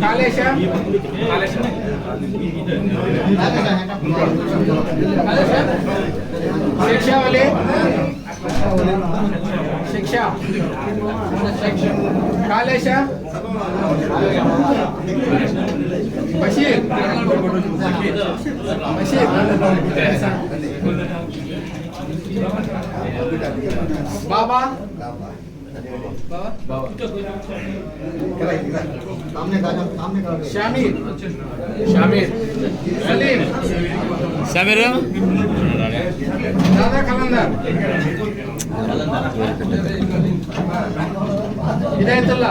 కాళేశ్వర కాళేశ్వర ಶಿಕ್ಷ ಕಾಲೇಶ ಬಶೀರ್ ಬಶೀರ್ ಬಾಬಾ शामिर शामिर सलीम समीर दादा खलंदर ಇದಾಯ್ತಲ್ಲ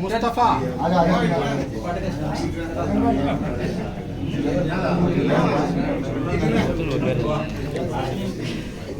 ಮುಸ್ತಫಾ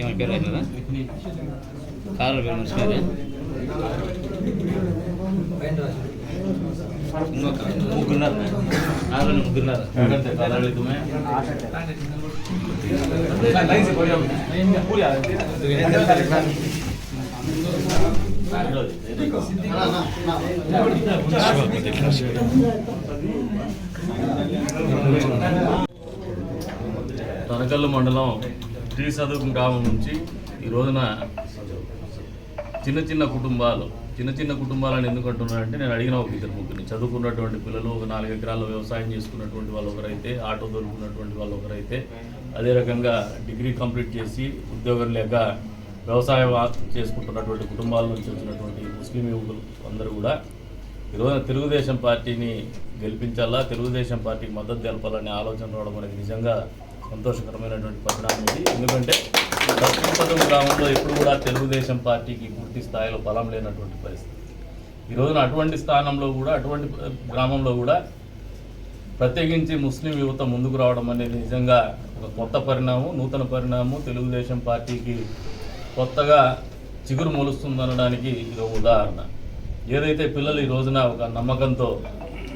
ఏమైనా పేరు అవుతుందా కారు పేరు మర్చిపోయారా ఇంకొక ముగ్గురున్నారు నాలుగు ముగ్గురున్నారు ఎవరంటే కాలాలు తుమ్మే తనకల్లు మండలం స్త్రీ సదుపు గ్రామం నుంచి ఈ రోజున చిన్న చిన్న కుటుంబాలు చిన్న చిన్న కుటుంబాలను ఎందుకంటున్నానంటే నేను అడిగిన ఒక ఇద్దరు ముగ్గురిని. చదువుకున్నటువంటి పిల్లలు ఒక నాలుగు ఎకరాల్లో వ్యవసాయం చేసుకున్నటువంటి వాళ్ళు ఒకరైతే ఆటో దొరుకున్నటువంటి వాళ్ళు ఒకరైతే అదే రకంగా డిగ్రీ కంప్లీట్ చేసి ఉద్యోగం లేక వ్యవసాయం చేసుకుంటున్నటువంటి కుటుంబాల నుంచి వచ్చినటువంటి ముస్లిం యువకులు అందరూ కూడా ఈరోజు తెలుగుదేశం పార్టీని గెలిపించాలా తెలుగుదేశం పార్టీకి మద్దతు తెలపాలనే ఆలోచన రావడం అనేది నిజంగా సంతోషకరమైనటువంటి పరిణామం ఇది. ఎందుకంటే దక్షిణపదం గ్రామంలో ఎప్పుడు కూడా తెలుగుదేశం పార్టీకి పూర్తి స్థాయిలో బలం లేనటువంటి పరిస్థితి. ఈ రోజున అటువంటి స్థానంలో కూడా అటువంటి గ్రామంలో కూడా ప్రత్యేకించి ముస్లిం యువత ముందుకు రావడం అనేది నిజంగా ఒక కొత్త పరిణామం నూతన పరిణామం. తెలుగుదేశం పార్టీకి కొత్తగా చిగురు మొలుస్తుందనడానికి ఇది ఒక ఉదాహరణ. ఏదైతే పిల్లలు ఈ రోజున ఒక నమ్మకంతో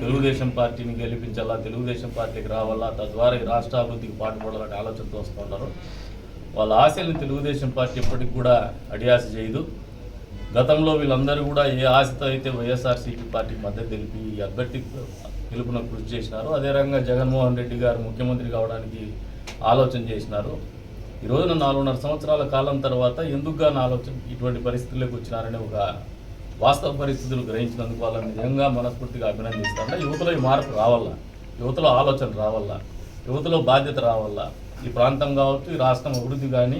తెలుగుదేశం పార్టీని గెలిపించాలా తెలుగుదేశం పార్టీకి రావాలా తద్వారా ఈ రాష్ట్ర అభివృద్ధికి పాటుపడాలనే ఆలోచనతో వస్తున్నారు వాళ్ళ ఆశల్ని తెలుగుదేశం పార్టీ ఎప్పటికి కూడా అడియాస చేయదు. గతంలో వీళ్ళందరూ కూడా ఏ ఆశతో అయితే వైఎస్ఆర్సీపీ పార్టీకి మద్దతు తెలిపి ఈ అభ్యర్థి గెలుపున కృషి చేసినారు అదే రకంగా జగన్మోహన్ రెడ్డి గారు ముఖ్యమంత్రి కావడానికి ఆలోచన చేసినారు. ఈ రోజున నాలుగున్నర సంవత్సరాల కాలం తర్వాత ఎందుకు గాని ఆలోచన ఇటువంటి పరిస్థితుల్లోకి వచ్చినారనే ఒక వాస్తవ పరిస్థితులు గ్రహించినందుకు వాళ్ళని నిజంగా మనస్ఫూర్తిగా అభినందిస్తాను. యువతలో ఈ మార్పు రావాలా యువతలో ఆలోచన రావాలా యువతలో బాధ్యత రావాలా ఈ ప్రాంతం కావచ్చు ఈ రాష్ట్రం అభివృద్ధి కానీ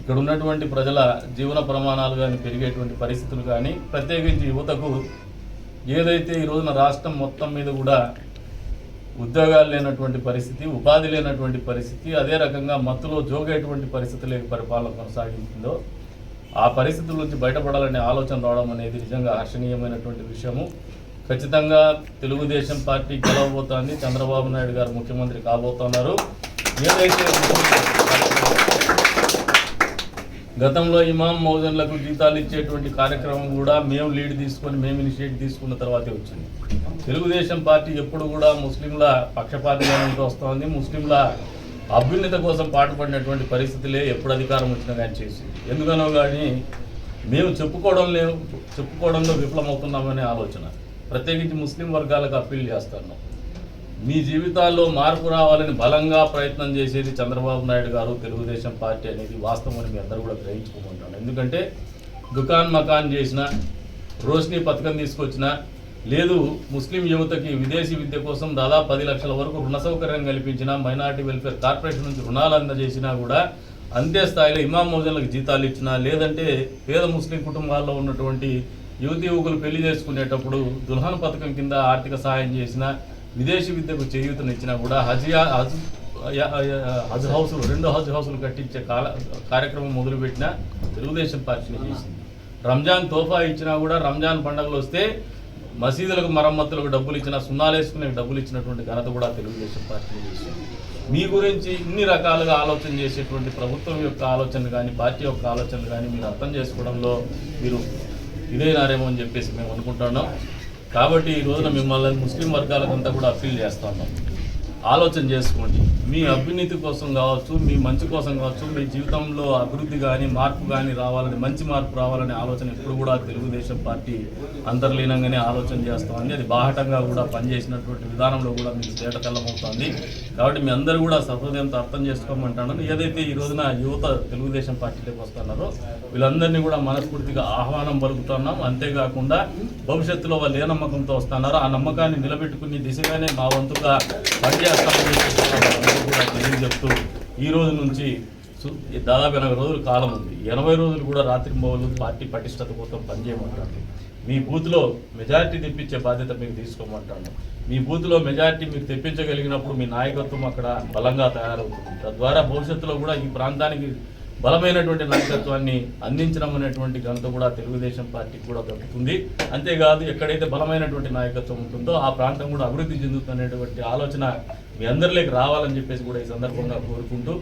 ఇక్కడ ఉన్నటువంటి ప్రజల జీవన ప్రమాణాలు కానీ పెరిగేటువంటి పరిస్థితులు కానీ ప్రత్యేకించి యువతకు ఏదైతే ఈ రోజున రాష్ట్రం మొత్తం మీద కూడా ఉద్యోగాలు లేనటువంటి పరిస్థితి ఉపాధి లేనటువంటి పరిస్థితి అదే రకంగా మత్తులో జోగేటువంటి పరిస్థితులు పరిపాలన కొనసాగించిందో ఆ పరిస్థితుల నుంచి బయటపడాలనే ఆలోచన రావడం అనేది నిజంగా హర్షణీయమైనటువంటి విషయము. ఖచ్చితంగా తెలుగుదేశం పార్టీ గెలవబోతోంది చంద్రబాబు నాయుడు గారు ముఖ్యమంత్రి కాబోతున్నారు. ఏదైతే గతంలో ఇమాం మౌజన్లకు జీతాలు ఇచ్చేటువంటి కార్యక్రమం కూడా మేము లీడ్ తీసుకొని మేము ఇనిషియేట్ తీసుకున్న తర్వాతే వచ్చింది. తెలుగుదేశం పార్టీ ఎప్పుడు కూడా ముస్లింల పక్షపాతంగా ఉంటూ వస్తోంది. ముస్లింల అభ్యున్నత కోసం పాటుపడినటువంటి పరిస్థితులే ఎప్పుడు అధికారం వచ్చినా కానీ చేసి ఎందుకనో కానీ మేము చెప్పుకోవడం లేవు చెప్పుకోవడంలో విఫలమవుతున్నామనే ఆలోచన. ప్రత్యేకించి ముస్లిం వర్గాలకు అప్పీల్ చేస్తున్నాం మీ జీవితాల్లో మార్పు రావాలని బలంగా ప్రయత్నం చేసేది చంద్రబాబు నాయుడు గారు తెలుగుదేశం పార్టీ అనేది వాస్తవం అని మీ అందరూ కూడా గ్రహించుకోమంటాను ఎందుకంటే దుకాన్ మకాన్ చేసిన రోషిని పథకం తీసుకొచ్చిన లేదు ముస్లిం యువతకి విదేశీ విద్య కోసం దాదాపు పది లక్షల వరకు రుణ సౌకర్యం కల్పించిన మైనార్టీ వెల్ఫేర్ కార్పొరేషన్ నుంచి రుణాలు అందజేసినా కూడా అంతే స్థాయిలో ఇమాం మోజన్లకు జీతాలు ఇచ్చినా లేదంటే పేద ముస్లిం కుటుంబాల్లో ఉన్నటువంటి యువతి యువకులు పెళ్ళి చేసుకునేటప్పుడు దుల్హన్ పథకం కింద ఆర్థిక సహాయం చేసినా విదేశీ విద్యకు చేయూతనిచ్చినా కూడా హజియా హజ్ హజ్ హౌసులు రెండు హజ్ హౌసులు కట్టించే కాల కార్యక్రమం మొదలుపెట్టిన తెలుగుదేశం పార్టీని చేసింది. రంజాన్ తోఫా ఇచ్చినా కూడా రంజాన్ పండుగలు వస్తే మసీదులకు మరమ్మతులకు డబ్బులు ఇచ్చినా సున్నాలు వేసుకునే డబ్బులు ఇచ్చినటువంటి ఘనత కూడా తెలుగుదేశం పార్టీ చేసింది. మీ గురించి ఇన్ని రకాలుగా ఆలోచన చేసేటువంటి ప్రభుత్వం యొక్క ఆలోచనలు కానీ పార్టీ యొక్క ఆలోచనలు కానీ మీరు అర్థం చేసుకోవడంలో మీరు ఇదేనారేమో అని చెప్పేసి మేము అనుకుంటున్నాం. కాబట్టి ఈ రోజున మిమ్మల్ని ముస్లిం వర్గాలకంతా కూడా అప్పీల్ చేస్తున్నాం ఆలోచన చేసుకోండి. మీ అభ్యున్నతి కోసం కావచ్చు మీ మంచి కోసం కావచ్చు మీ జీవితంలో అభివృద్ధి కానీ మార్పు కానీ రావాలని మంచి మార్పు రావాలనే ఆలోచన ఎప్పుడు కూడా తెలుగుదేశం పార్టీ అంతర్లీనంగానే ఆలోచన చేస్తామని అది బాహటంగా కూడా పనిచేసినటువంటి విధానంలో కూడా మీకు తేటతెల్లమవుతోంది కాబట్టి మీ అందరూ కూడా సహృదయంతో అర్థం చేసుకోమంటాను ఏదైతే ఈ రోజున యువత తెలుగుదేశం పార్టీలోకి వస్తున్నారో వీళ్ళందరినీ కూడా మనస్ఫూర్తిగా ఆహ్వానం పలుకుతున్నాం. అంతేకాకుండా భవిష్యత్తులో వాళ్ళు ఏ నమ్మకంతో వస్తున్నారో ఆ నమ్మకాన్ని నిలబెట్టుకునే దిశగానే మా వంతుగా పనిచేస్తామని చెప్పేసి కూడా తెలియజెప్తూ ఈ రోజు నుంచి సు- దాదాపు ఎనభై రోజుల కాలం ఉంది. ఎనభై రోజులు కూడా రాత్రి మౌలు పార్టీ పటిష్టత కోసం పనిచేయమంటాను మీ బూత్లో మెజారిటీ తెప్పించే బాధ్యత మీకు తీసుకోమంటాను. మీ బూత్లో మెజారిటీ మీరు తెప్పించగలిగినప్పుడు మీ నాయకత్వం అక్కడ బలంగా తయారవుతుంది. తద్వారా భవిష్యత్తులో కూడా ఈ ప్రాంతానికి బలమైనటువంటి నాయకత్వాన్ని అందించడం అనేటువంటి ఘనత కూడా తెలుగుదేశం పార్టీకి కూడా దక్కుతుంది అంతేకాదు ఎక్కడైతే బలమైనటువంటి నాయకత్వం ఉంటుందో ఆ ప్రాంతం కూడా అభివృద్ధి చెందుతున్నటువంటి ఆలోచన మీ అందరిలోకి రావాలని చెప్పేసి కూడా ఈ సందర్భంగా కోరుకుంటూ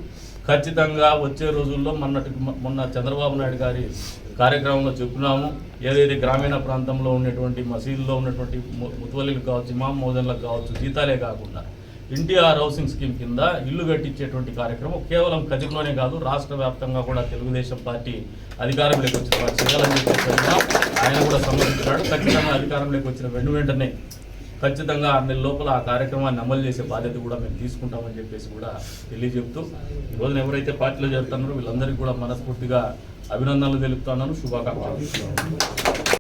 ఖచ్చితంగా వచ్చే రోజుల్లో మొన్నటి మొన్న చంద్రబాబు నాయుడు గారి కార్యక్రమంలో చెప్పినాము. ఏదైతే గ్రామీణ ప్రాంతంలో ఉన్నటువంటి మసీదులో ఉన్నటువంటి ము- కావచ్చు ఇమాం మోదన్లకు కావచ్చు జీతాలే కాకుండా ఎన్టీఆర్ హౌసింగ్ స్కీమ్ కింద ఇల్లు కట్టించేటువంటి కార్యక్రమం కేవలం కదిరిలోనే కాదు రాష్ట్ర వ్యాప్తంగా కూడా తెలుగుదేశం పార్టీ అధికారంలోకి వచ్చిన వారు చేయాలని చెప్పేసి ఆయన కూడా సమర్థించాడు ఖచ్చితంగా అధికారంలోకి వచ్చిన వెను వెంటనే ఖచ్చితంగా ఆరు నెలల లోపల ఆ కార్యక్రమాన్ని అమలు చేసే బాధ్యత కూడా మేము తీసుకుంటామని చెప్పేసి కూడా తెలియజెప్తూ ఈ రోజున ఎవరైతే పార్టీలో చేరుతున్నారో వీళ్ళందరికీ కూడా మనస్ఫూర్తిగా అభినందనలు తెలుపుతున్నాను. శుభాకాంక్షలు.